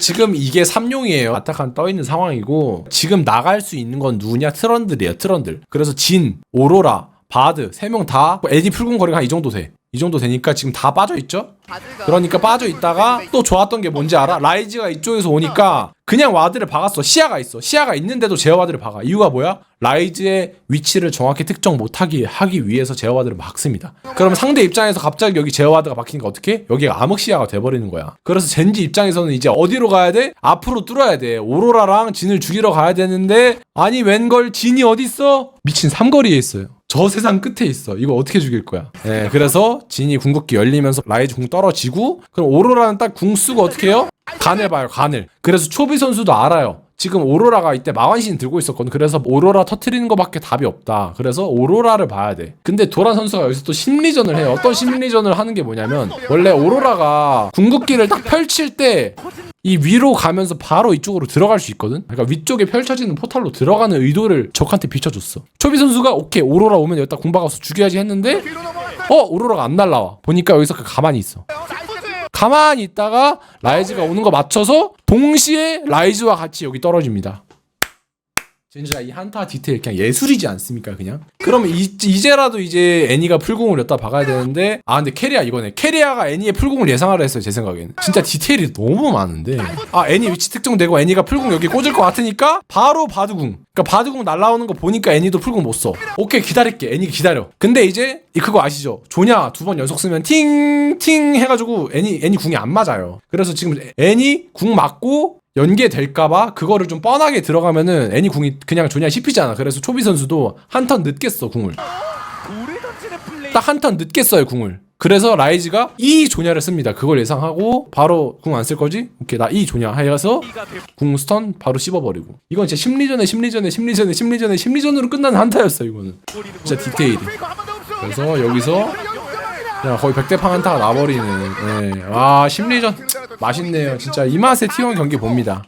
지금 이게 삼용이에요. 아타칸 떠 있는 상황이고 지금 나갈 수 있는 건 누구냐? 트런들이에요. 트런들. 그래서 진, 오로라, 바드 세 명 다 에디 풀군 거리가 한 이 정도 돼. 이 정도 되니까 지금 다 빠져 있죠? 그러니까 빠져 있다가 또 좋았던 게 뭔지 알아? 라이즈가 이쪽에서 오니까 그냥 와드를 박았어. 시야가 있어. 시야가 있는데도 제어 와드를 박아. 이유가 뭐야? 라이즈의 위치를 정확히 특정 못하게 하기 위해서 제어 와드를 막습니다. 그러면 상대 입장에서 갑자기 여기 제어 와드가 박히니까 어떻게? 여기가 암흑 시야가 돼버리는 거야. 그래서 젠지 입장에서는 이제 어디로 가야 돼? 앞으로 뚫어야 돼. 오로라랑 진을 죽이러 가야 되는데 아니 웬걸 진이 어디 있어? 미친 삼거리에 있어요. 저 세상 끝에 있어. 이거 어떻게 죽일 거야? 네, 그래서 진이 궁극기 열리면서 라이즈 궁 떨어지고 그럼 오로라는 딱 궁 쓰고 어떻게 해요? 간을 봐요, 간을. 그래서 초비 선수도 알아요. 지금 오로라가 이때 마완신 들고 있었거든. 그래서 오로라 터트리는 거밖에 답이 없다. 그래서 오로라를 봐야 돼. 근데 도란 선수가 여기서 또 심리전을 해요. 어떤 심리전을 하는 게 뭐냐면 원래 오로라가 궁극기를 딱 펼칠 때 이 위로 가면서 바로 이쪽으로 들어갈 수 있거든. 그러니까 위쪽에 펼쳐지는 포탈로 들어가는 의도를 적한테 비춰줬어. 초비 선수가 오케이 오로라 오면 여기다 공박아서 죽여야지 했는데 어 오로라가 안 날라와. 보니까 여기서 그 가만히 있어. 가만히 있다가 라이즈가 오는 거 맞춰서 동시에 라이즈와 같이 여기 떨어집니다. 진짜 이 한타 디테일 그냥 예술이지 않습니까 그냥? 그러면 이, 이제라도 이제 애니가 풀공을 엿다 박아야 되는데 아 근데 캐리아 이거네. 캐리아가 애니의 풀공을 예상하라 했어요 제 생각에는. 진짜 디테일이 너무 많은데. 아 애니 위치 특정되고 애니가 풀공 여기 꽂을 것 같으니까 바로 바드궁. 그러니까 바드궁 날라오는 거 보니까 애니도 풀공 못 써. 오케이 기다릴게. 애니 기다려. 근데 이제 이 그거 아시죠? 조냐 두 번 연속 쓰면 팅팅 해가지고 애니 애니 궁이 안 맞아요. 그래서 지금 애니 궁 맞고 연계될까봐 그거를 좀 뻔하게 들어가면은 애니 궁이 그냥 조냐 씹히잖아. 그래서 초비 선수도 한턴써 궁을. 딱 한 턴 늦게 써요 궁을. 그래서 라이즈가 이 조냐를 씁니다. 그걸 예상하고 바로 궁 안 쓸 거지? 오케이 나 이 조냐 해서 궁 스턴 바로 씹어버리고. 이건 진짜 심리전에 심리전에 심리전에 심리전에 심리전으로 끝나는 한타였어 이거는. 진짜 디테일이. 그래서 여기서 그냥 거의 백대팡 한타가 나버리는. 예. 와 심리전 맛있네요. 진짜 이 맛에 T1 경기 봅니다.